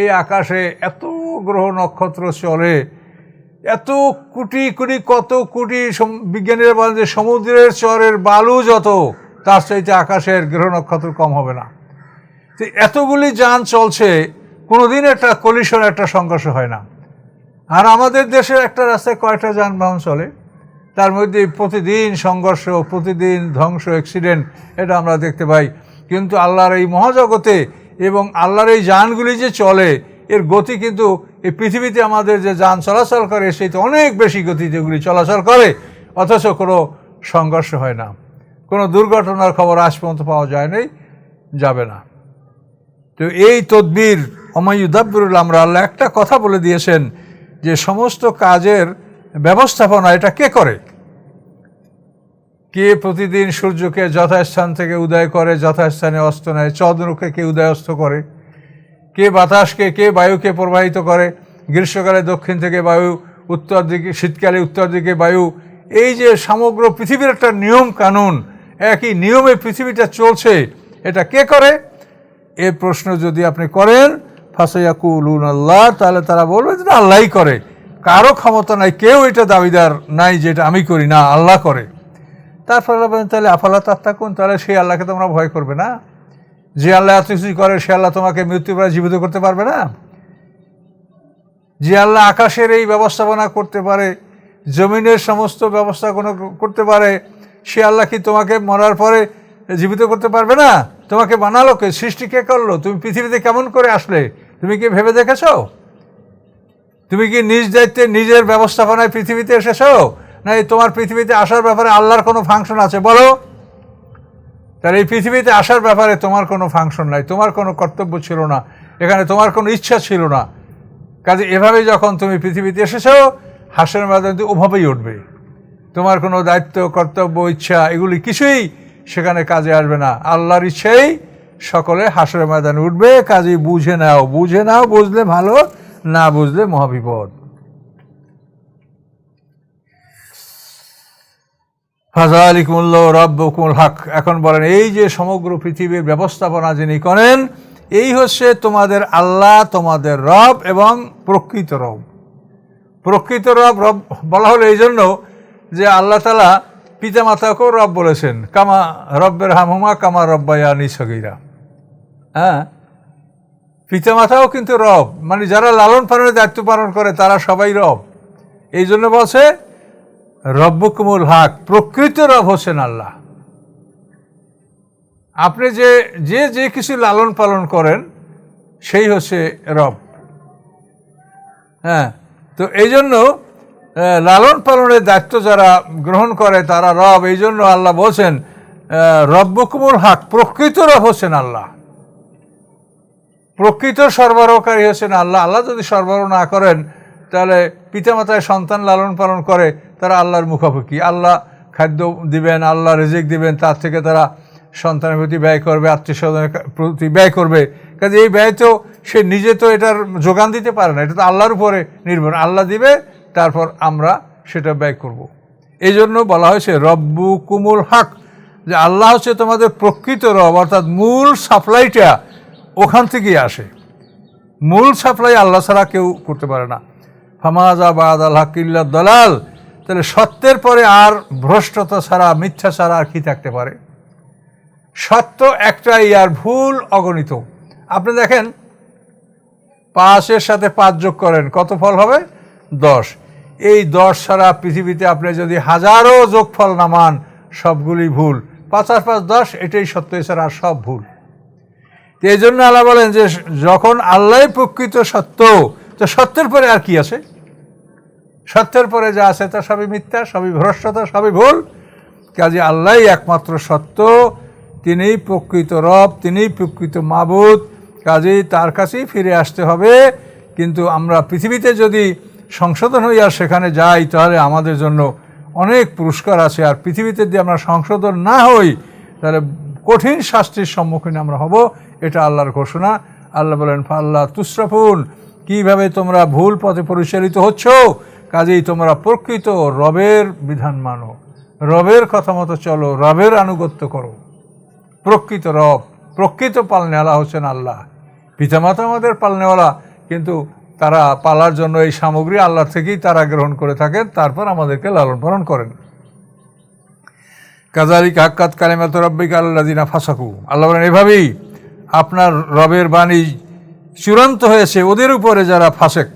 এই আকাশে এত গ্রহ নক্ষত্র চলে, এত কোটি কোটি কত কোটি বিজ্ঞানীরা বলেন যে সমুদ্রের চরের বালু যত, তার চাইতে আকাশের গ্রহ নক্ষত্র কম হবে না। তো এতগুলি যান চলছে, কোনোদিন একটা কলিশন একটা সংঘর্ষ হয় না। আর আমাদের দেশের একটা রাস্তায় কয়টা যানবাহন চলে, তার মধ্যে প্রতিদিন সংঘর্ষ, প্রতিদিন ধ্বংস অ্যাক্সিডেন্ট এটা আমরা দেখতে পাই। কিন্তু আল্লাহর এই মহাজগতে এবং আল্লাহর এই যানগুলি যে চলে, এর গতি কিন্তু এই পৃথিবীতে আমাদের যে যান চলাচল করে, সেই তো অনেক বেশি গতিতে এগুলি চলাচল করে, অথচ কোনো সংঘর্ষ হয় না। কোনো দুর্ঘটনার খবর আজ পর্যন্ত পাওয়া যায় নাই যাবে না। তো এই তদবির অমায়ুদাব্বরুল আমরা, আল্লাহ একটা কথা বলে দিয়েছেন যে, সমস্ত কাজের ব্যবস্থাপনা এটা কে করে? কে প্রতিদিন সূর্যকে যথাস্থান থেকে উদয় করে, যথাস্থানে অস্ত নেয়? চন্দ্রকে কে উদয় অস্ত করে? কে বাতাসকে, কে বায়ুকে প্রবাহিত করে? গ্রীষ্মকালে দক্ষিণ থেকে বায়ু, উত্তর দিকে, শীতকালে উত্তর দিকে বায়ু। এই যে সমগ্র পৃথিবীর একটা নিয়ম কানুন, একই নিয়মে পৃথিবীটা চলছে, এটা কে করে? এ প্রশ্ন যদি আপনি করেন ফাসাইয়াকুলুন আল্লাহ তাহলে তারা বলবে যে আল্লাহই করে। কারও ক্ষমতা নাই, কেউ এটা দাবিদার নাই যেটা আমি করি না, আল্লাহ করে। তারপর আল্লাহ বলেন, তাহলে আফালা তাত্তাকুন, তাহলে সেই আল্লাহকে তোমরা ভয় করবে না। যে আল্লাহ এত কিছুই করে, সে আল্লাহ তোমাকে মৃত্যু পরে জীবিত করতে পারবে না। যে আল্লাহ আকাশের এই ব্যবস্থাপনা করতে পারে, জমিনের সমস্ত ব্যবস্থা কোনো করতে পারে, সে আল্লাহ কি তোমাকে মরার পরে জীবিত করতে পারবে না? তোমাকে বানালো কে? সৃষ্টি কে করল? তুমি পৃথিবীতে কেমন করে আসলে? তুমি কি ভেবে দেখেছ? তুমি কি নিজ দায়িত্বে নিজের ব্যবস্থাপনায় পৃথিবীতে এসেছ? না এই তোমার পৃথিবীতে আসার ব্যাপারে আল্লাহর কোনো ফাংশন আছে? বলো। তাহলে এই পৃথিবীতে আসার ব্যাপারে তোমার কোনো ফাংশন নাই, তোমার কোনো কর্তব্য ছিল না, এখানে তোমার কোনো ইচ্ছা ছিল না। কাজে এভাবে যখন তুমি পৃথিবীতে এসেছ হাসের ময়দানে ওভাবেই উঠবে। তোমার কোনো দায়িত্ব, কর্তব্য, ইচ্ছা, এগুলি কিছুই সেখানে কাজে আসবে না। আল্লাহর ইচ্ছেই সকলে হাসের ময়দানে উঠবে। কাজে বুঝে নাও বুঝে নাও, বুঝলে ভালো, না বুঝলে মহাবিপদ। ফাজালিকুমুল্লাহ রব্বকুমুল হক। এখন বলেন, এই যে সমগ্র পৃথিবীর ব্যবস্থাপনা যিনি করেন, এই হচ্ছে তোমাদের আল্লাহ, তোমাদের রব এবং প্রকৃত রব। প্রকৃত রব রব বলা হলো এই জন্য যে আল্লাহ তালা পিতামাতাকেও রব বলেছেন, কামা রব্বের হামহুমা, কামা রব্বায়া নিসগিরা হ্যাঁ? পিতা পিতামাতাও কিন্তু রব। মানে যারা লালন পালনের দায়িত্ব পালন করে, তারা সবাই রব। এই জন্য বলছে রব্বকুমুল হাক, প্রকৃত রব হোসেন আল্লাহ। আপনি যে যে যে কিছু লালন পালন করেন, সেই হচ্ছে রব। হ্যাঁ তো এই জন্য লালন পালনের দায়িত্ব যারা গ্রহণ করে, তারা রব। এই জন্য আল্লাহ বলছেন রব্বকুমুল হাক, প্রকৃত রব হোসেন আল্লাহ। প্রকৃত সরবরাহকারী হচ্ছেন আল্লাহ। আল্লাহ যদি সরবরাহ না করেন, তাহলে পিতামাতায় সন্তান লালন পালন করে তারা আল্লাহর মুখাপেক্ষি। আল্লাহ খাদ্য দিবেন, আল্লাহ রেজেক দিবেন, তার থেকে তারা সন্তানের প্রতি ব্যয় করবে আত্মীয় স্বজনের প্রতি ব্যয় করবে। কাজে এই ব্যয় তো সে নিজে তো এটার যোগান দিতে পারে না, এটা তো আল্লাহর উপরে নির্ভর। আল্লাহ দিবে, তারপর আমরা সেটা ব্যয় করব। এই জন্য বলা হয়েছে রব্বু কুমুল হক যে আল্লাহ হচ্ছে তোমাদের প্রকৃত রব, অর্থাৎ মূল সাপ্লাইটা ওখান থেকেই আসে। মূল সাপ্লাই আল্লাহ ছাড়া কেউ করতে পারে না। ফামাজা বাদ আল্লাহ কিল্লা দলাল তাহলে সত্যের পরে আর ভ্রষ্টতা ছাড়া, মিথ্যা ছাড়া আর কি থাকতে পারে? সত্য একটাই আর ভুল অগণিত। আপনি দেখেন, পাঁচের সাথে পাঁচ যোগ করেন, কত ফল হবে? দশ। এই দশ ছাড়া পৃথিবীতে আপনি যদি হাজারো যোগফল নামান সবগুলি ভুল। পাঁচ আর পাঁচ দশ, এটাই সত্য, এছাড়া আর সব ভুল। তো এই জন্য আল্লাহ বলেন যে, যখন আল্লাহ প্রকৃত সত্য, তো সত্যের পরে আর কি আছে? সত্যের পরে যা আছে তা সবই মিথ্যা, সবই ভ্রষ্টতা, সবই ভুল। কাজে আল্লাহই একমাত্র সত্য, তিনিই প্রকৃত রব, তিনিই প্রকৃত মাবুদ। কাজেই তার কাছেই ফিরে আসতে হবে। কিন্তু আমরা পৃথিবীতে যদি সংশোধন হইয়া সেখানে যাই, তাহলে আমাদের জন্য অনেক পুরস্কার আছে। আর পৃথিবীতে যদি আমরা সংশোধন না হই, তাহলে কঠিন শাস্তির সম্মুখীন আমরা হব। এটা আল্লাহর ঘোষণা। আল্লাহ বলেন আল্লাহ তুসরাফুন কীভাবে তোমরা ভুল পথে পরিচালিত হচ্ছ? কাজেই তোমরা প্রকৃত রবের বিধান মানো। রবের কথা মতো চলো, রবের আনুগত্য করো। প্রকৃত রব, প্রকৃত পালনেওয়ালা হচ্ছেন আল্লাহ। পিতামাতা আমাদের পালনেওয়ালা, কিন্তু তারা পালার জন্য এই সামগ্রী আল্লাহ থেকেই তারা গ্রহণ করে থাকেন, তারপর আমাদেরকে লালন পালন করেন। কাজালিক হাক্কাত কালিমাত রব্বিক আল্লাদিনা ফাসাকু। আল্লাহ বলেন, এভাবেই আপনার রবের বাণী চূড়ান্ত হয়েছে। ওদের উপরে যারা ফাসেক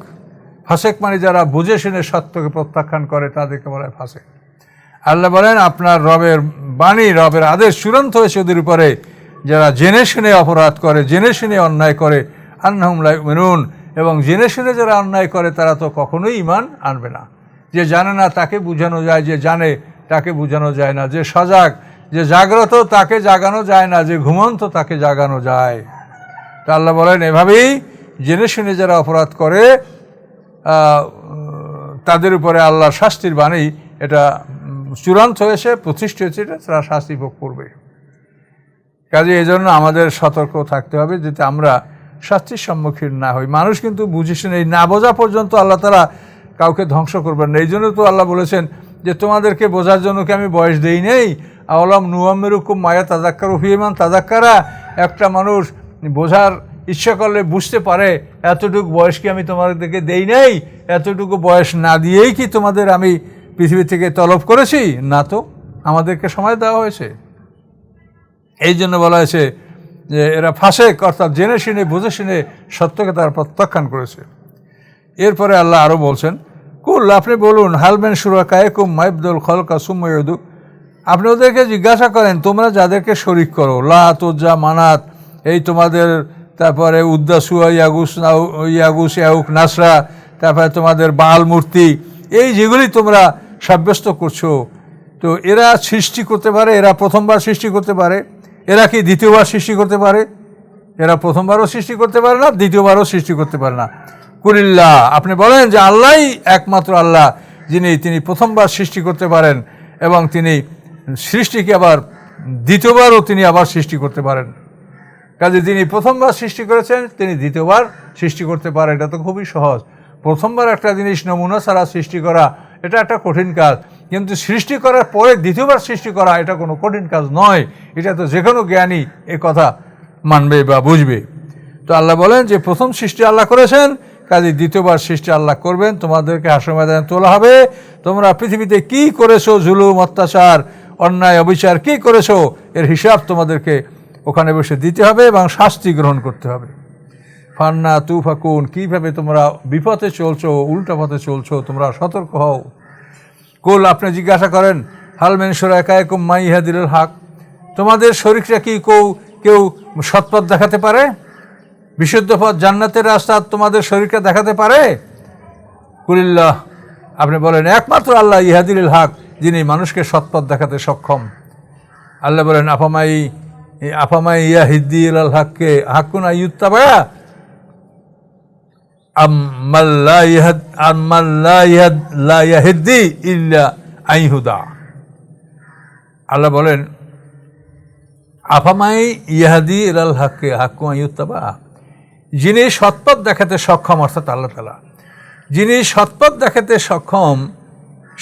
ফাসেক মানে যারা বুঝে শুনে সত্যকে প্রত্যাখ্যান করে, তাদেরকে বলা হয় ফাসেক। আল্লাহ বলেন, আপনার রবের বাণী, রবের আদেশ চূড়ান্ত হয়েছে ওদের উপরে। যারা জেনে শুনে অপরাধ করে, জেনে শুনে অন্যায় করে আন্নাহুমলাই মেনুন এবং জেনে শুনে যারা অন্যায় করে, তারা তো কখনোই ইমান আনবে না। যে জানে না, তাকে বোঝানো যায়। যে জানে, তাকে বোঝানো যায় না। যে সজাগ, যে জাগ্রত, তাকে জাগানো যায় না। যে ঘুমন্ত, তাকে জাগানো যায়। তা আল্লাহ বলেন, এভাবেই জেনে শুনে যারা অপরাধ করে তাদের উপরে আল্লাহর শাস্তির বাণী এটা চূড়ান্ত হয়েছে, প্রতিষ্ঠিত হয়েছে, এটা তারা শাস্তি ভোগ করবে। কাজে এই জন্য আমাদের সতর্ক থাকতে হবে যাতে আমরা শাস্তির সম্মুখীন না হই। মানুষ কিন্তু বুঝে শুনে এই না বোঝা পর্যন্ত আল্লাহ তারা কাউকে ধ্বংস করবেন না। এই জন্য তো আল্লাহ বলেছেন যে, তোমাদেরকে বোঝার জন্য কি আমি বয়স দেই নেই? আওলাম নুয়ামের হুকুম মায়া তাজাক্কার হুইমান তাজাক্কারা একটা মানুষ বোঝার ইচ্ছা করলে বুঝতে পারে, এতটুকু বয়স কি আমি তোমাদেরকে দেই নেই? এতটুকু বয়স না দিয়েই কি তোমাদের আমি পৃথিবী থেকে তলব করেছি? না তো, আমাদেরকে সময় দেওয়া হয়েছে। এই জন্য বলা হয়েছে যে এরা ফাঁসেক অর্থাৎ জেনে শুনে, বুঝে শুনে সত্যকে তারা প্রত্যাখ্যান করেছে। এরপরে আল্লাহ আরও বলছেন, কুল, আপনি বলুন হালমেন সুরা কায়কুম মাইবদুল খলকা সুময়দু আপনি ওদেরকে জিজ্ঞাসা করেন, তোমরা যাদেরকে শরিক করো লাত উজ্জা মানাত, এই তোমাদের তারপরে উদ্দাসু ইয়াগুস ইয়াগুস ইয়াউক নাসরা, তারপরে তোমাদের বাল মূর্তি, এই যেগুলি তোমরা সাব্যস্ত করছ। তো এরা সৃষ্টি করতে পারে, এরা প্রথমবার সৃষ্টি করতে পারে। এরা কি দ্বিতীয়বার সৃষ্টি করতে পারে? এরা প্রথমবারও সৃষ্টি করতে পারে না, দ্বিতীয়বারও সৃষ্টি করতে পারে না। কুলিল্লাহ আপনি বলেন যে আল্লাহই একমাত্র আল্লাহ, যিনি, তিনি প্রথমবার সৃষ্টি করতে পারেন এবং তিনি সৃষ্টিকে আবার দ্বিতীয়বারও তিনি আবার সৃষ্টি করতে পারেন। কাজে তিনি প্রথমবার সৃষ্টি করেছেন, তিনি দ্বিতীয়বার সৃষ্টি করতে পারে। এটা তো খুবই সহজ। প্রথমবার একটা জিনিস নমুনা ছাড়া সৃষ্টি করা, এটা একটা কঠিন কাজ। কিন্তু সৃষ্টি করার পরে দ্বিতীয়বার সৃষ্টি করা, এটা কোনো কঠিন কাজ নয়। এটা তো যে কোনো জ্ঞানী এ কথা মানবে বা বুঝবে। তো আল্লাহ বলেন যে, প্রথম সৃষ্টি আল্লাহ করেছেন, কাজে দ্বিতীয়বার সৃষ্টি আল্লাহ করবেন। তোমাদেরকে হাসর ময়দানে তোলা হবে। তোমরা পৃথিবীতে কি করেছ? জুলুম, অত্যাচার, অন্যায়, অবিচার কি করেছ? এর হিসাব তোমাদেরকে ওখানে বসে দিতে হবে এবং শাস্তি গ্রহণ করতে হবে। ফান্না তুফাকুন, কীভাবে তোমরা বিপথে চলছো, উল্টা পথে চলছো, তোমরা সতর্ক হও। কুল, আপনি জিজ্ঞাসা করেন হালমেন সুরাকায়কুম মাই ইহাদিল হাক, তোমাদের শরীরটা কি কেউ কেউ সৎপথ দেখাতে পারে? বিশুদ্ধ পথ, জান্নাতের রাস্তা তোমাদের শরীরকে দেখাতে পারে? কুলিল্লাহ, আপনি বলেন, একমাত্র আল্লাহ ইহাদিল হাক, যিনি মানুষকে সৎপথ দেখাতে সক্ষম। আল্লাহ বলেন, আফামাই আফামাই ইয়া হিদ্দি ইলাল হাককে হাক্কুন আইয়ুত্তাবায়া আম্মাল্লা ইহাদ আম্মাল্লা ইয়াহিদ্দি ইল্লা আইহুদা আল্লাহ বলেন, আফামাই ইহাদি ইলাল হাক্কে হাক্কু আইয়ুত্তাবা যিনি সৎপথ দেখাতে সক্ষম, অর্থাৎ আল্লাহ তালা যিনি সৎপথ দেখাতে সক্ষম,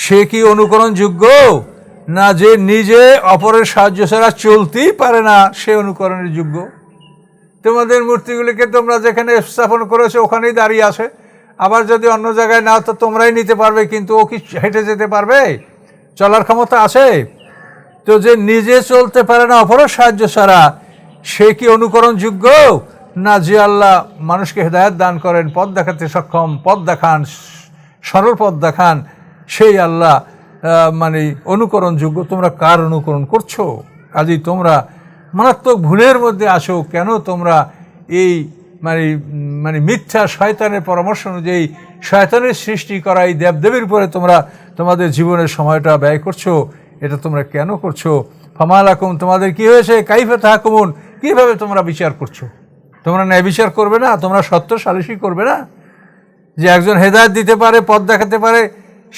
সে কি অনুকরণযোগ্য? না যে নিজে অপরের সাহায্য ছাড়া চলতেই পারে না, সে অনুকরণের যোগ্য। তোমাদের মূর্তিগুলিকে তোমরা যেখানে স্থাপন করেছ ওখানেই দাঁড়িয়ে আছে। আবার যদি অন্য জায়গায় নাও, তো তোমরাই নিতে পারবে, কিন্তু ও কি হেঁটে যেতে পারবে? চলার ক্ষমতা আছে? তো যে নিজে চলতে পারে না অপরের সাহায্য ছাড়া, সে কি অনুকরণযোগ্য না, যে আল্লাহ মানুষকে হেদায়ত দান করেন, পথ দেখাতে সক্ষম, পথ দেখান, সরল পথ দেখান, সেই আল্লাহ মানে অনুকরণযোগ্য, তোমরা কার অনুকরণ করছ? কাজেই তোমরা মারাত্মক ভুলের মধ্যে আসো কেন তোমরা এই মানে মানে মিথ্যা শয়তানের পরামর্শ অনুযায়ী শয়তানের সৃষ্টি করা এই দেবদেবীর উপরে তোমরা তোমাদের জীবনের সময়টা ব্যয় করছ, এটা তোমরা কেন করছ? ফামাল আকুম তোমাদের কি হয়েছে? কাইফে তাহাকুমুন, কীভাবে তোমরা বিচার করছ? তোমরা ন্যায় বিচার করবে না? তোমরা সত্য সালিশি করবে না? যে একজন হেদায়ত দিতে পারে, পথ দেখাতে পারে,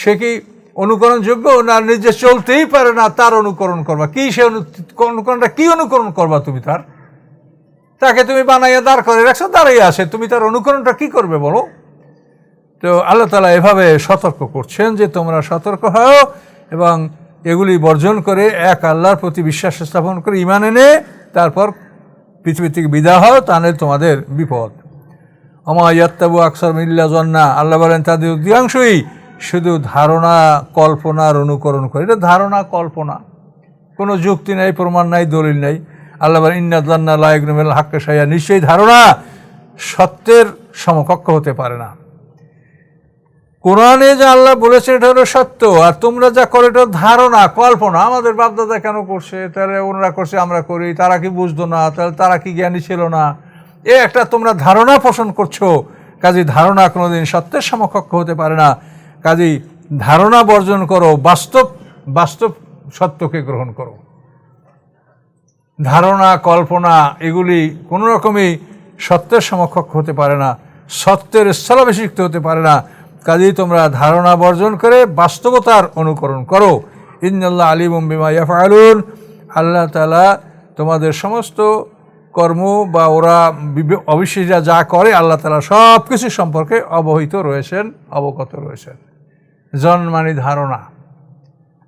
সে কি অনুকরণযোগ্য না নিজে চলতেই পারে না, তার অনুকরণ করবা। কি সে অনু- অনুকরণটা কি অনুকরণ করবা তুমি তার? তাকে তুমি বানাইয়া দাঁড় করে রাখছো, দাঁড়িয়ে আসে তুমি তার অনুকরণটা কি করবে বলো? তো আল্লাহ তালা এভাবে সতর্ক করছেন যে তোমরা সতর্ক হও এবং এগুলি বর্জন করে এক আল্লাহর প্রতি বিশ্বাস স্থাপন করে ইমান এনে তারপর পৃথিবী থেকে বিদায় হও তাহলে তোমাদের বিপদ। আমা ইয়াত্তাবু আকসর মিল্লা জন্না। আল্লাহ বলেন, তাদের অধিকাংশই শুধু ধারণা কল্পনার অনুকরণ করে। এটা ধারণা, কল্পনা। কোনো যুক্তি নাই, প্রমাণ নাই, দলিল নাই। আল্লাহ বলেন, ইন্না জান্না লাইকরুমেল হাক্কে সাইয়া নিশ্চয়ই ধারণা সত্যের সমকক্ষ হতে পারে না। কোরআনে যা আল্লাহ বলেছে, এটা হলো সত্য। আর তোমরা যা করো, এটা ধারণা, কল্পনা। আমাদের বাপদাদা কেন করছে? তাহলে ওনারা করছে, আমরা করি। তারা কি বুঝতো না? তাহলে তারা কি জ্ঞানী ছিল না? এ একটা তোমরা ধারণা পোষণ করছ। কাজে ধারণা কোনোদিন সত্যের সমকক্ষ হতে পারে না। কাজী ধারণা বর্জন করো, বাস্তব বাস্তব সত্যকে গ্রহণ করো। ধারণা, কল্পনা এগুলি কোনো রকমই সত্যের সমকক্ষ হতে পারে না, সত্যের স্থলাভিষিক্ত হতে পারে না। কাজেই তোমরা ধারণা বর্জন করে বাস্তবতার অনুকরণ করো। ইন্দাল্লাহ আলিম বিমা ইয়াফআলুন। আল্লাহ তালা তোমাদের সমস্ত কর্ম বা ওরা অবিশ্বাসীরা যা করে, আল্লাহ তালা সব কিছু সম্পর্কে অবহিত রয়েছেন, অবগত রয়েছেন। জন্মানি ধারণা।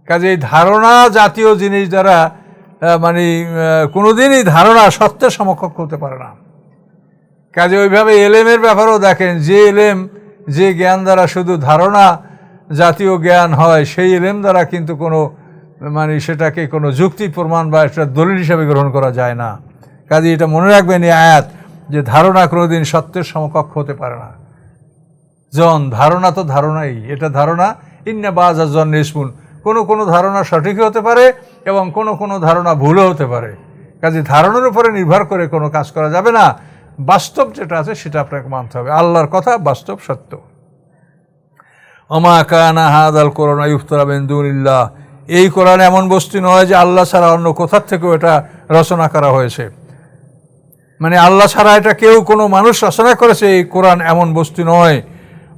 কাজে এই ধারণা জাতীয় জিনিস দ্বারা মানে কোনোদিনই ধারণা সত্যের সমকক্ষ হতে পারে না। কাজে ওইভাবে এলেমের ব্যাপারেও দেখেন, যে এলেম, যে জ্ঞান দ্বারা শুধু ধারণা জাতীয় জ্ঞান হয়, সেই এলেম দ্বারা কিন্তু কোনো মানে সেটাকে কোনো যুক্তি প্রমাণ বা একটা দলিল হিসাবে গ্রহণ করা যায় না। কাজে এটা মনে রাখবেন এই আয়াত, যে ধারণা কোনোদিন সত্যের সমকক্ষ হতে পারে না। জন, ধারণা তো ধারণাই, এটা ধারণা ইন্না বাজ জন নিষ্পুন কোনো কোনো ধারণা সঠিক হতে পারে এবং কোনো কোনো ধারণা ভুলও হতে পারে। কাজে ধারণার উপরে নির্ভর করে কোনো কাজ করা যাবে না। বাস্তব যেটা আছে সেটা আপনাকে মানতে হবে। আল্লাহর কথা বাস্তব সত্য। অমা কানা হাদ আল কোরআন ইফতরা এই কোরআন এমন বস্তু নয় যে আল্লাহ ছাড়া অন্য কোথার থেকেও এটা রচনা করা হয়েছে। মানে আল্লাহ ছাড়া এটা কেউ কোনো মানুষ রচনা করেছে, এই কোরআন এমন বস্তু নয়।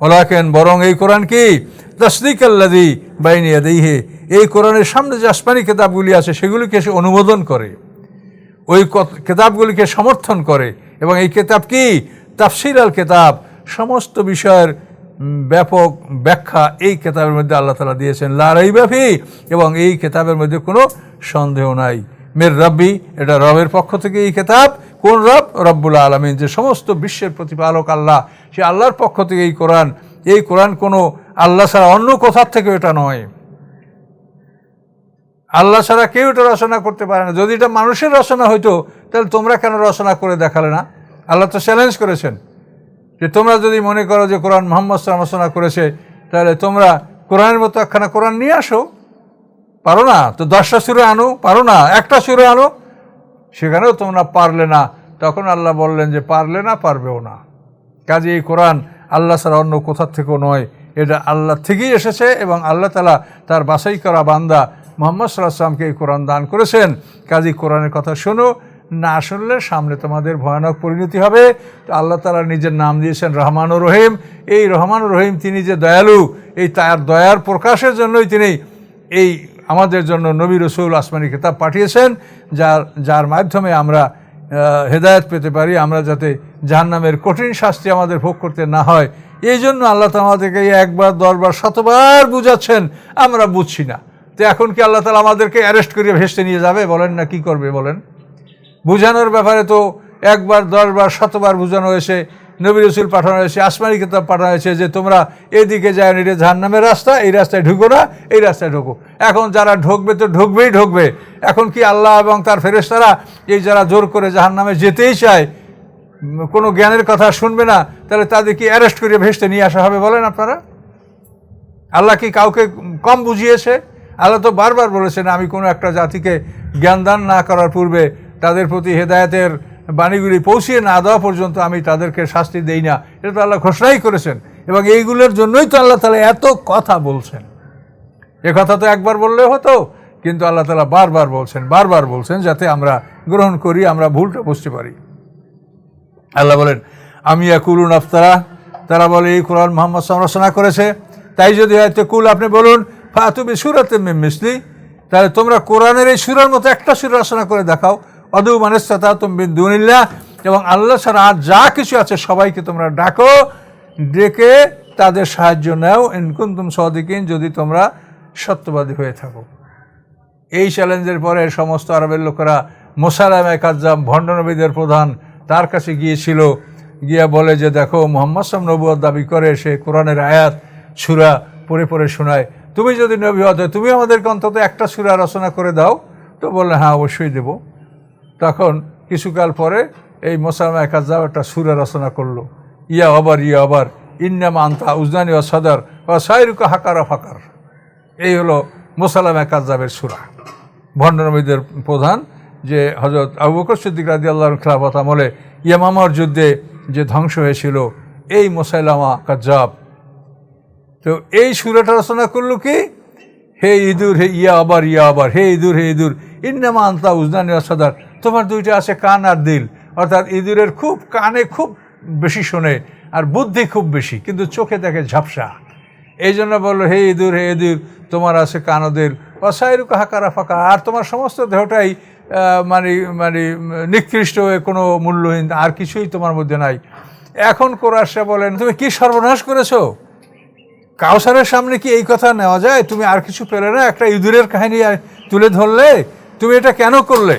ওলাকেন বরং এই কোরআন কি? তসদিক আল্লাদি বাইনিয়া দেইহে এই কোরআনের সামনে যে আসমানি কেতাবগুলি আছে, সেগুলিকে সে অনুমোদন করে। ওই কেতাবগুলিকে সমর্থন করে। এবং এই কেতাব কি? তাফসির আল কেতাব। সমস্ত বিষয়ের ব্যাপক ব্যাখ্যা এই কেতাবের মধ্যে আল্লাহ তালা দিয়েছেন। লারাই ব্যাপী এবং এই কেতাবের মধ্যে কোনো সন্দেহ নাই। মের রব্বি, এটা রবের পক্ষ থেকে এই কেতাব। কোন রব? রব্বুল আলমিন। যে সমস্ত বিশ্বের প্রতিপালক আল্লাহ সে আল্লাহর পক্ষ থেকে এই কোরআন এই কোরআন কোনো আল্লাহ ছাড়া অন্য কোথার থেকে এটা নয়। আল্লাহ ছাড়া কেউ এটা রচনা করতে পারে না। যদি এটা মানুষের রচনা হইতো, তাহলে তোমরা কেন রচনা করে দেখালে না? আল্লাহ তো চ্যালেঞ্জ করেছেন যে তোমরা যদি মনে করো যে কোরআন মোহাম্মদ সাল্লাম রচনা করেছে, তাহলে তোমরা কোরআনের মতো একখানা কোরআন নিয়ে আসো। পারো না? তো দশটা সুরে আনো, পারো না? একটা সুরে আনো, সেখানেও তোমরা পারলে না। তখন আল্লাহ বললেন যে পারলে না, পারবেও না। কাজে এই কোরআন আল্লাহ ছাড়া অন্য কোথার থেকেও নয়। এটা আল্লাহ থেকেই এসেছে এবং আল্লাহ তালা তার বাছাই করা বান্দা মোহাম্মদ সাল্লাহ আসলামকে এই কোরআন দান করেছেন। কাজী কোরআনের কথা শোনো, না শুনলে সামনে তোমাদের ভয়ানক পরিণতি হবে। তো আল্লাহ তালা নিজের নাম দিয়েছেন রহমানুর রহিম। এই রহমানুর রহিম তিনি যে দয়ালু, এই তার দয়ার প্রকাশের জন্যই তিনি এই আমাদের জন্য নবী রসুল আসমানি কিতাব পাঠিয়েছেন, যার যার মাধ্যমে আমরা হেদায়েত পেতে পারি, আমরা যাতে জাহান্নামের কঠিন শাস্তি আমাদের ভোগ করতে না হয়। এই জন্য আল্লাহ তালা আমাদেরকে একবার দরবার শতবার বুঝাচ্ছেন, আমরা বুঝছি না। তো এখন কি আল্লাহ তালা আমাদেরকে অ্যারেস্ট করে ভেসতে নিয়ে যাবে? বলেন না, কি করবে বলেন? বুঝানোর ব্যাপারে তো একবার, দশবার, শতবার বোঝানো হয়েছে। নবী রসুল পাঠানো হয়েছে, আসমানি কিতাব পাঠানো হয়েছে যে তোমরা এদিকে যায় এটা জাহান্নামের রাস্তা, এই রাস্তায় ঢুকো না, এই রাস্তায় ঢুকো। এখন যারা ঢুকবে তো ঢুকবেই ঢুকবে। এখন কি আল্লাহ এবং তার ফেরেস্তারা এই যারা জোর করে জাহান্নামে যেতেই চায় কোনো জ্ঞানের কথা শুনবে না, তাহলে তাদেরকে অ্যারেস্ট করে ভেসতে নিয়ে আসা হবে বলেন আপনারা? আল্লাহ কি কাউকে কম বুঝিয়েছে? আল্লাহ তো বারবার বলেছেন, আমি কোনো একটা জাতিকে জ্ঞানদান না করার পূর্বে তাদের প্রতি হেদায়েতের বাণীগুলি পৌঁছিয়ে না দেওয়া পর্যন্ত আমি তাদেরকে শাস্তি দেই না। এটা তো আল্লাহ ঘোষণাই করেছেন। এবং এইগুলোর জন্যই তো আল্লাহ তালা এত কথা বলছেন। এ কথা তো একবার বললে হতো, কিন্তু আল্লাহ তালা বারবার বলছেন বারবার বলছেন যাতে আমরা গ্রহণ করি, আমরা ভুলটা বুঝতে পারি। আল্লাহ বলেন, আমি কুলুন আফতারা? তারা বলে, এই কোরআন মোহাম্মদ সাল্লাম রচনা করেছে। তাই যদি হয়তো কুল আপনি বলুন ফাতুবি সুরাতে মিসলি। তাহলে তোমরা কোরআনের এই সুরার মতো একটা সুর রচনা করে দেখাও। অদু মানেস্তা তুমি দুনিল্লা এবং আল্লাহ ছাড়া আর যা কিছু আছে সবাইকে তোমরা ডাকো, ডেকে তাদের সাহায্য নাও। ইনকুন তুম সদিকিন, যদি তোমরা সত্যবাদী হয়ে থাকো। এই চ্যালেঞ্জের পরে সমস্ত আরবের লোকেরা মোসালাম একাজ্জাম ভণ্ডনবীদের প্রধান, তার কাছে গিয়েছিল। গিয়া বলে যে, দেখো, মোহাম্মদ সাম নবুয়ার দাবি করে, সে কোরআনের আয়াত, সুরা পড়ে পড়ে শোনায়। তুমি যদি নবী হতে, তুমি আমাদেরকে অন্তত একটা সুরা রচনা করে দাও। তো বললে হ্যাঁ অবশ্যই দেব। তখন কিছুকাল পরে এই মোসালামা একাজাব একটা সুরা রচনা করল, ইয়া আবার ইয়া আবার, ইন্নামা আন্তা উজনানি ও সদর ও সাইরুকা হাকার ফাকার। এই হলো মোসালাম একাজাবের সুরা। ভণ্ডনবীদের প্রধান যে হজরত আবু বকর সিদ্দিক রাজি আল্লাহর খেলাফত আমলে ইয়ামামার যুদ্ধে যে ধ্বংস হয়েছিল, এই মোসাইলামা কাজাব তো এই সুরাটা রচনা করল কি? হে ইঁদুর, হে ইয়া আবার ইয়া আবার, হে ইঁদুর হে ইঁদুর, ইন্নামা আন্তা উজনানি সদার। তোমার দুইটা আছে কান আর দিল। অর্থাৎ ইঁদুরের খুব কানে খুব বেশি শোনে আর বুদ্ধি খুব বেশি, কিন্তু চোখে দেখে ঝাপসা। এই জন্য বলল, হে ইঁদুর হে ইঁদুর, তোমার আছে কানদের অসাইরুক হাকারা ফাঁকা। আর তোমার সমস্ত দেহটাই মানে মানে নিকৃষ্ট হয়ে কোনো মূল্যহীন, আর কিছুই তোমার মধ্যে নাই। এখন কোরআশা বলেন, তুমি কি সর্বনাশ করেছ? কাউসারের সামনে কি এই কথা নেওয়া যায়? তুমি আর কিছু পেলে না? একটা ইঁদুরের কাহিনী তুলে ধরলে? তুমি এটা কেন করলে?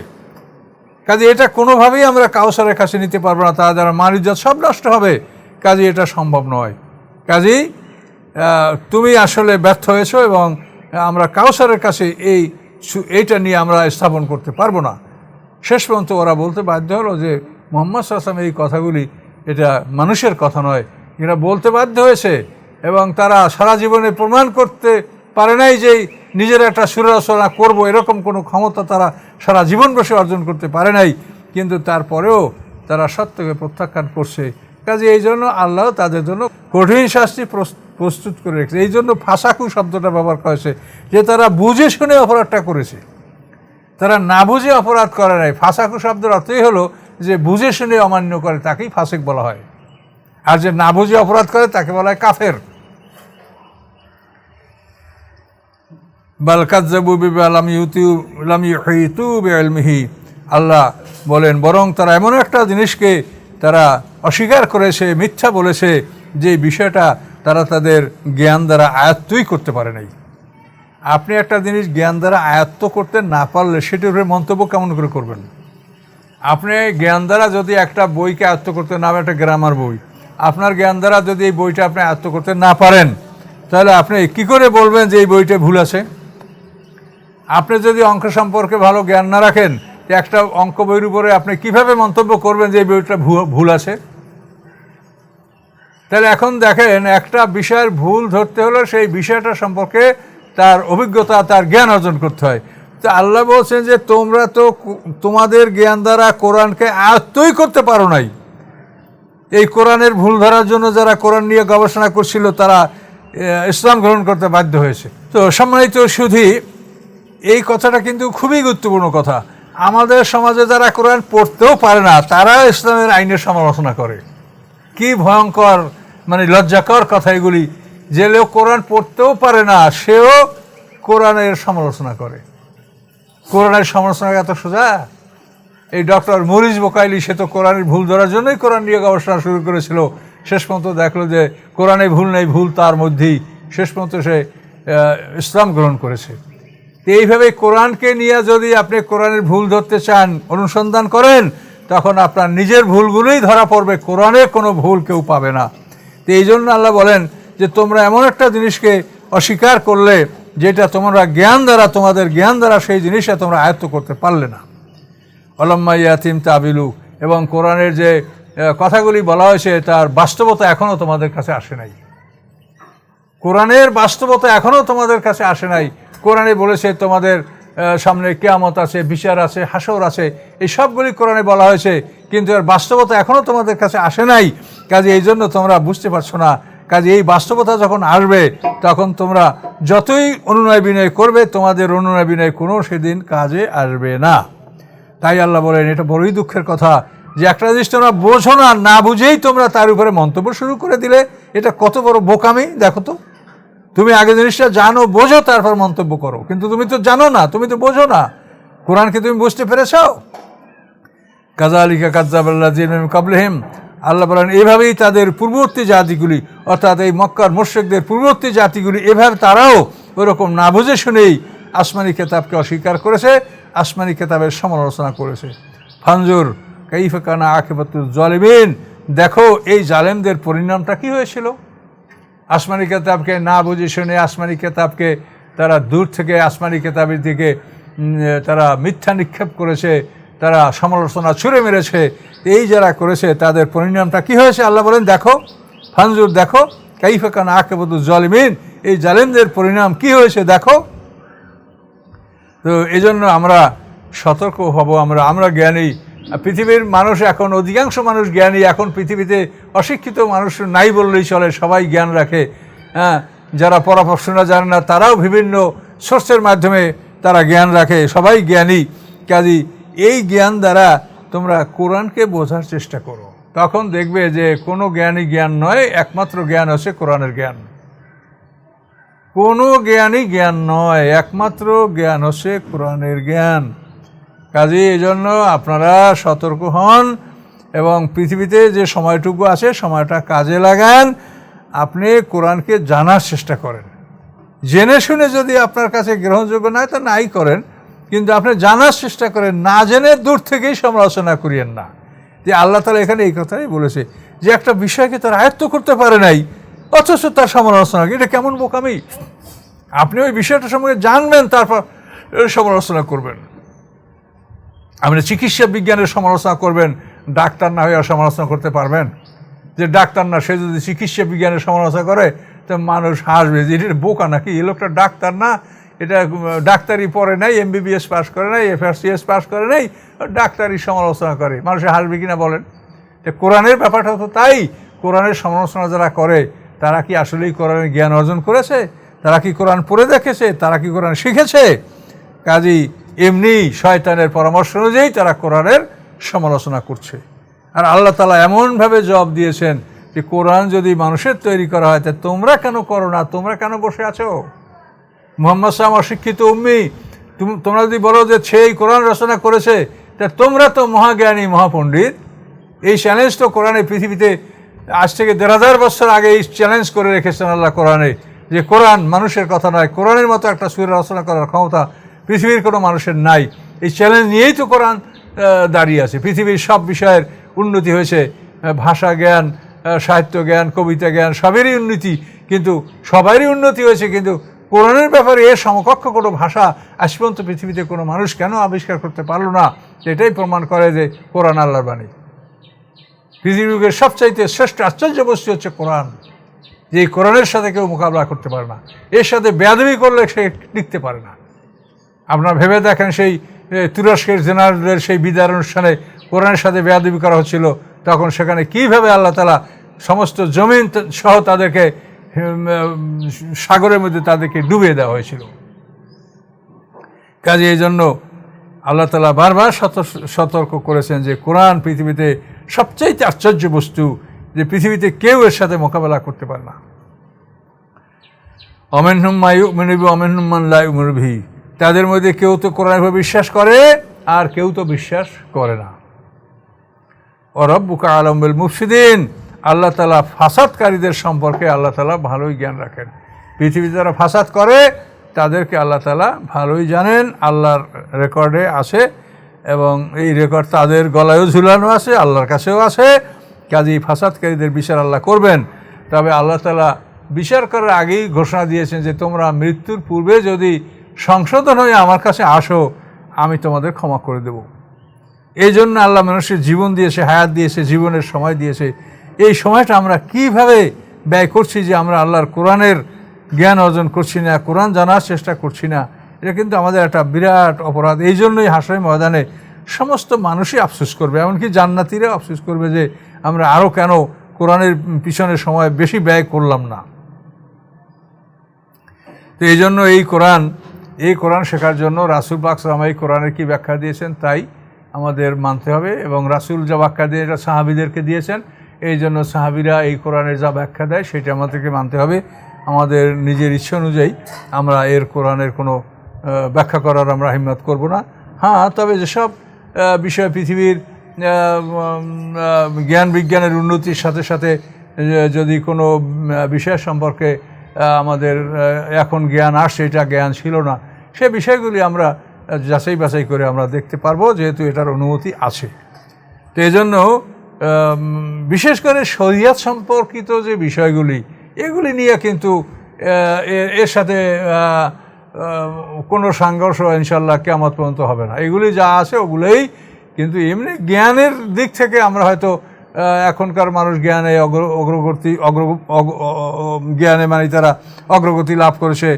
কাজে এটা কোনোভাবেই আমরা কাউসারের কাছে নিতে পারব না, তার মান ইজ্জত সব নষ্ট হবে। কাজে এটা সম্ভব নয়। কাজেই তুমি আসলে ব্যর্থ হয়েছো এবং আমরা কাউসারের কাছে এই এইটা নিয়ে আমরা স্থাপন করতে পারব না। শেষ পর্যন্ত ওরা বলতে বাধ্য হলো যে, মোহাম্মদ আসলাম এই কথাগুলি এটা মানুষের কথা নয়, এরা বলতে বাধ্য হয়েছে এবং তারা সারা জীবনে প্রমাণ করতে পারে নাই যে নিজের একটা সুররচনা করব, এরকম কোনো ক্ষমতা তারা সারা জীবন বসে অর্জন করতে পারে নাই। কিন্তু তারপরেও তারা সত্যকে প্রত্যাখ্যান করছে। কাজে এই জন্য আল্লাহ তাদের জন্য কঠিন শাস্তি প্রস- প্রস্তুত করে রেখেছে। এই জন্য ফাঁসাকু শব্দটা ব্যবহার করেছে যে তারা বুঝে শুনে অপরাধটা করেছে। তারা না বুঝে অপরাধ করে নাই। ফাঁসাকু শব্দের অর্থই হলো যে বুঝে শুনে অমান্য করে, তাকেই ফাঁসেক বলা হয়। আর যে না বুঝে অপরাধ করে, তাকে বলা হয় কাফের। ইউহিতু বিলমিহি আল্লাহ বলেন, বরং তারা এমন একটা জিনিসকে তারা অস্বীকার করেছে, মিথ্যা বলেছে, যে বিষয়টা তারা তাদের জ্ঞান দ্বারা আয়ত্তই করতে পারে নাই। আপনি একটা জিনিস জ্ঞান দ্বারা আয়ত্ত করতে না পারলে সেটির উপরে মন্তব্য কেমন করে করবেন? আপনি জ্ঞান দ্বারা যদি একটা বইকে আয়ত্ত করতে না পারেন, একটা গ্রামার বই, আপনার জ্ঞান দ্বারা যদি এই বইটা আপনি আয়ত্ত করতে না পারেন, তাহলে আপনি কি করে বলবেন যে এই বইটা ভুল আছে? আপনি যদি অঙ্ক সম্পর্কে ভালো জ্ঞান না রাখেন, যে একটা অঙ্ক বইয়ের উপরে আপনি কীভাবে মন্তব্য করবেন যে এই বইটা ভুল আছে? তাহলে এখন দেখেন, একটা বিষয়ের ভুল ধরতে হলে সেই বিষয়টা সম্পর্কে তার অভিজ্ঞতা, তার জ্ঞান অর্জন করতে হয়। তো আল্লাহ বলছেন যে তোমরা তো তোমাদের জ্ঞান দ্বারা কোরআনকে আয়ত্তই করতে পারো নাই। এই কোরআনের ভুল ধরার জন্য যারা কোরআন নিয়ে গবেষণা করছিল, তারা ইসলাম গ্রহণ করতে বাধ্য হয়েছে। তো সম্মানিত সুধী এই কথাটা কিন্তু খুবই গুরুত্বপূর্ণ কথা। আমাদের সমাজে যারা কোরআন পড়তেও পারে না তারা ইসলামের আইনের সমালোচনা করে। কি ভয়ঙ্কর মানে লজ্জাকর কথা এগুলি। যে লোক কোরআন পড়তেও পারে না, সেও কোরআনের সমালোচনা করে। কোরআনের সমালোচনা এত সোজা? এই ডক্টর মরিজ বোকাইলি, সে তো কোরআনের ভুল ধরার জন্যই কোরআন নিয়ে গবেষণা শুরু করেছিল। শেষ পর্যন্ত দেখল যে কোরআনে ভুল নেই, ভুল তার মধ্যেই। শেষ পর্যন্ত সে ইসলাম গ্রহণ করেছে। তো এইভাবে কোরআনকে নিয়ে যদি আপনি কোরআনের ভুল ধরতে চান, অনুসন্ধান করেন, তখন আপনার নিজের ভুলগুলোই ধরা পড়বে, কোরআনে কোনো ভুল কেউ পাবে না। তো এই জন্য আল্লাহ বলেন যে, তোমরা এমন একটা জিনিসকে অস্বীকার করলে, যেটা তোমরা জ্ঞান দ্বারা, তোমাদের জ্ঞান দ্বারা সেই জিনিসটা তোমরা আয়ত্ত করতে পারলে না। অলম্মা ইয়াতিম তাবিলু, এবং কোরআনের যে কথাগুলি বলা হয়েছে, তার বাস্তবতা এখনও তোমাদের কাছে আসে নাই। কোরআনের বাস্তবতা এখনও তোমাদের কাছে আসে নাই। কোরআনে বলেছে তোমাদের সামনে কেয়ামত আছে, বিচার আছে, হাসর আছে, এই সবগুলি কোরআনে বলা হয়েছে, কিন্তু এর বাস্তবতা এখনও তোমাদের কাছে আসে নাই। কাজে এই জন্য তোমরা বুঝতে পারছ না। কাজে এই বাস্তবতা যখন আসবে, তখন তোমরা যতই অনুনয় বিনয় করবে, তোমাদের অনুনয় বিনয় কোনো সেদিন কাজে আসবে না। তাই আল্লাহ বলেন, এটা বড়ই দুঃখের কথা যে একটা জিনিস তোমরা বোঝো না না বুঝেই তোমরা তার উপরে মন্তব্য শুরু করে দিলে। এটা কত বড় বোকামি, দেখো তো। তুমি আগে জিনিসটা জানো, বোঝো, তারপর মন্তব্য করো। কিন্তু তুমি তো জানো না, তুমি তো বোঝো না। কোরআনকে তুমি বুঝতে পেরেছ? কাজা আলিকা কাজাবাল্লা কাবলেহিম আল্লাহ বলেন, এভাবেই তাদের পূর্ববর্তী জাতিগুলি, অর্থাৎ এই মক্কার মোর্শেকদের পূর্ববর্তী জাতিগুলি, এভাবে তারাও ওরকম না বুঝে শুনেই আসমানি খেতাবকে অস্বীকার করেছে, আসমানি খেতাবের সমালোচনা করেছে। ফানজুর কাইফাকানা আখেবাতুল জলিমিন। দেখো, এই জালেমদের পরিণামটা কি হয়েছিল? আসমানি কেতাবকে না বুঝে শুনে আসমানি কেতাবকে তারা দূর থেকে আসমানি কেতাবের দিকে তারা মিথ্যা নিক্ষেপ করেছে, তারা সমালোচনা ছুঁড়ে মেরেছে, এই যারা করেছে তাদের পরিণামটা কি হয়েছে? আল্লাহ বলেন, দেখো, ফানজুর, দেখো কাইফাকান আকেবদুল জলিমিন এই জালেমদের পরিণাম কি হয়েছে? দেখো। তো এই জন্য আমরা সতর্ক হব, আমরা আমরা জ্ঞানী পৃথিবীর মানুষ এখন, অধিকাংশ মানুষ জ্ঞানী, এখন পৃথিবীতে অশিক্ষিত মানুষ নাই বললেই চলে, সবাই জ্ঞান রাখে। হ্যাঁ যারা পড়াশোনা জানে না, তারাও বিভিন্ন সোর্সের মাধ্যমে তারা জ্ঞান রাখে, সবাই জ্ঞানী। কাজী, এই জ্ঞান দ্বারা তোমরা কোরআনকে বোঝার চেষ্টা করো। তখন দেখবে যে কোনো জ্ঞানী জ্ঞান নয়, একমাত্র জ্ঞান হচ্ছে কোরআনের জ্ঞান। কোনো জ্ঞানই জ্ঞান নয়, একমাত্র জ্ঞান হচ্ছে কোরআনের জ্ঞান। কাজে এই জন্য আপনারা সতর্ক হন এবং পৃথিবীতে যে সময়টুকু আছে, সময়টা কাজে লাগান। আপনি কোরআনকে জানার চেষ্টা করেন। জেনে শুনে যদি আপনার কাছে গ্রহণযোগ্য নয় তো নাই করেন। কিন্তু আপনি জানার চেষ্টা করেন, না জেনে দূর থেকেই সমালোচনা করিয়েন না। যে আল্লাহ তালা এখানে এই কথাই বলেছে যে একটা বিষয়কে তার আয়ত্ত করতে পারে নাই, অথচ তার সমালোচনা এটা কেমন বোকামি? আপনি ওই বিষয়টা সম্পর্কে জানবেন, তারপর সমালোচনা করবেন। আপনি চিকিৎসা বিজ্ঞানের সমালোচনা করবেন, ডাক্তার না হয়ে সমালোচনা করতে পারবেন? যে ডাক্তার না, সে যদি চিকিৎসা বিজ্ঞানের সমালোচনা করে, তো মানুষ হাসবে যে এটা বোকা নাকি? এ লোকটা ডাক্তার না, এটা ডাক্তারি পড়ে নাই এমবিবিএস পাস করে নাই এফআরসিএস পাস করে নাই, ডাক্তারি সমালোচনা করে। মানুষে হাসবে কিনা বলেন? তো কোরআনের ব্যাপারটা তো তাই। কোরআনের সমালোচনা যারা করে, তারা কি আসলেই কোরআনের জ্ঞান অর্জন করেছে? তারা কি কোরআন পড়ে দেখেছে? তারা কি কোরআন শিখেছে? কাজী এমনি শয়তানের পরামর্শ অনুযায়ী তারা কোরআনের সমালোচনা করছে। আর আল্লাহ তালা এমনভাবে জবাব দিয়েছেন যে, কোরআন যদি মানুষের তৈরি করা হয়, তা তোমরা কেন করো না? তোমরা কেন বসে আছো? মোহাম্মদ সাহাম অশিক্ষিত উম্মি। তুমি- তোমরা যদি বলো যে সেই কোরআন রচনা করেছে, তা তোমরা তো মহাজ্ঞানী, মহাপণ্ডিত। এই চ্যালেঞ্জ তো কোরআনে, পৃথিবীতে আজ থেকে দেড় হাজার বছর আগে এই চ্যালেঞ্জ করে রেখেছেন আল্লাহ কোরআনে, যে কোরআন মানুষের কথা নয়, কোরআনের মতো একটা সুর রচনা করার ক্ষমতা পৃথিবীর কোনো মানুষের নাই। এই চ্যালেঞ্জ নিয়েই তো কোরআন দাঁড়িয়ে আছে। পৃথিবীর সব বিষয়ের উন্নতি হয়েছে। ভাষা জ্ঞান সাহিত্য জ্ঞান, কবিতা জ্ঞান, সবেরই উন্নতি। কিন্তু সবারই উন্নতি হয়েছে, কিন্তু কোরআনের ব্যাপারে এর সমকক্ষ কোনো ভাষা আজ পর্যন্ত পৃথিবীতে কোনো মানুষ কেন আবিষ্কার করতে পারল না? এটাই প্রমাণ করে যে কোরআন আল্লাহর বাণী। পৃথিবীর সবচাইতে শ্রেষ্ঠ আশ্চর্য বস্তু হচ্ছে কোরআন। যে এই কোরআনের সাথে কেউ মোকাবিলা করতে পারে না। এর সাথে বেয়াদবি করলে সে লিখতে পারে না। আপনারা ভেবে দেখেন সেই তুরস্কের জেনারেলের সেই বিদায় অনুষ্ঠানে কোরআনের সাথে বেয়াদবি করা হচ্ছিল, তখন সেখানে কীভাবে আল্লাহ তালা সমস্ত জমিন সহ তাদেরকে সাগরের মধ্যে তাদেরকে ডুবিয়ে দেওয়া হয়েছিল। কাজে এই জন্য আল্লাহ তালা বারবার সতর- সতর্ক করেছেন যে কোরআন পৃথিবীতে সবচাইতে আশ্চর্য বস্তু, যে পৃথিবীতে কেউ এর সাথে মোকাবেলা করতে পারে না। অমেনহুম মায়ু মেনবি অমেনহুম্মান লাই উমরভি তাদের মধ্যে কেউ তো কোরআন বিশ্বাস করে, আর কেউ তো বিশ্বাস করে না। ও রব্বুকা আলম্বেল মুফসিদিন। আল্লাহ তালা ফাসাদকারীদের সম্পর্কে আল্লাহ তালা ভালোই জ্ঞান রাখেন। পৃথিবীতে যারা ফাসাদ করে, তাদেরকে আল্লাহ তালা ভালোই জানেন, আল্লাহর রেকর্ডে আছে, এবং এই রেকর্ড তাদের গলায়ও ঝুলানো আছে, আল্লাহর কাছেও আছে। কাজেই ফাসাদকারীদের বিচার আল্লাহ করবেন। তবে আল্লাহ তালা বিচার করার আগেই ঘোষণা দিয়েছেন যে তোমরা মৃত্যুর পূর্বে যদি সংশোধন হয়ে আমার কাছে আসো, আমি তোমাদের ক্ষমা করে দেবো। এই জন্য আল্লাহ মানুষের জীবন দিয়েছে, হায়াত দিয়েছে, জীবনের সময় দিয়েছে। এই সময়টা আমরা কীভাবে ব্যয় করছি যে আমরা আল্লাহর কোরআনের জ্ঞান অর্জন করছি না, কোরআন জানার চেষ্টা করছি না, এটা কিন্তু আমাদের একটা বিরাট অপরাধ। এই জন্যই হাসয় ময়দানে সমস্ত মানুষই আফসোস করবে, এমনকি জান্নাতিরাও আফসোস করবে যে আমরা আরও কেন কোরআনের পিছনে সময় বেশি ব্যয় করলাম না। তো এই জন্য এই কোরআন এই কোরআন শেখার জন্য রাসুল পাকসালাম এই কোরআনের কী ব্যাখ্যা দিয়েছেন তাই আমাদের মানতে হবে এবং রাসুল যা ব্যাখ্যা দিয়ে এটা সাহাবিদেরকে দিয়েছেন, এই জন্য সাহাবিরা এই কোরআনের যা ব্যাখ্যা দেয় সেটা আমাদেরকে মানতে হবে। আমাদের নিজের ইচ্ছা অনুযায়ী আমরা এর কোরআনের কোনো ব্যাখ্যা করার আমরা হিম্মত করব না। হ্যাঁ তবে যেসব বিষয় পৃথিবীর জ্ঞান বিজ্ঞানের উন্নতির সাথে সাথে যদি কোনো বিষয় সম্পর্কে আমাদের এখন জ্ঞান আসছে এটা জ্ঞান ছিল না। সে বিষয়গুলি আমরা যাচাই বাছাই করে আমরা দেখতে পারব, যেহেতু এটার অনুমতি আছে। তো এই জন্য বিশেষ করে শরিয়াত সম্পর্কিত যে বিষয়গুলি, এগুলি নিয়ে কিন্তু এর সাথে কোনো সংঘর্ষ ইনশাল্লাহ কেমত পর্যন্ত হবে না। এগুলি যা আছে ওগুলোই কিন্তু এমনি জ্ঞানের দিক থেকে আমরা হয়তো এখনকার মানুষ জ্ঞানে অগ্র- অগ্রগতি, অগ্র জ্ঞানে মানে তারা অগ্রগতি লাভ করেছে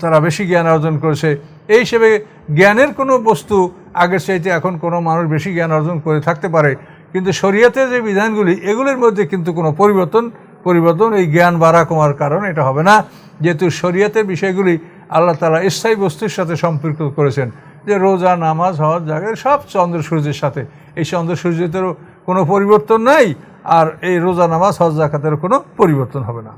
তারা বেশি জ্ঞান অর্জন করেছে। এই হিসেবে জ্ঞানের কোনো বস্তু আগের চাইতে এখন কোনো মানুষ বেশি জ্ঞান অর্জন করে থাকতে পারে। কিন্তু শরীয়তের যে বিধানগুলি, এগুলির মধ্যে কিন্তু কোনো পরিবর্তন পরিবর্তন এই জ্ঞান বাড়া কমার কারণ এটা হবে না। যেহেতু শরীয়তের বিষয়গুলি আল্লাহ তালা স্থায়ী বস্তুর সাথে সম্পৃক্ত করেছেন। যে রোজা, নামাজ হওয়ার জায়গায় সব চন্দ্র সূর্যের সাথে। এই চন্দ্র সূর্যেরও কোনো পরিবর্তন নাই, আর এই রোজা, নামাজ, হজ জাকাতের কোনো পরিবর্তন হবে না।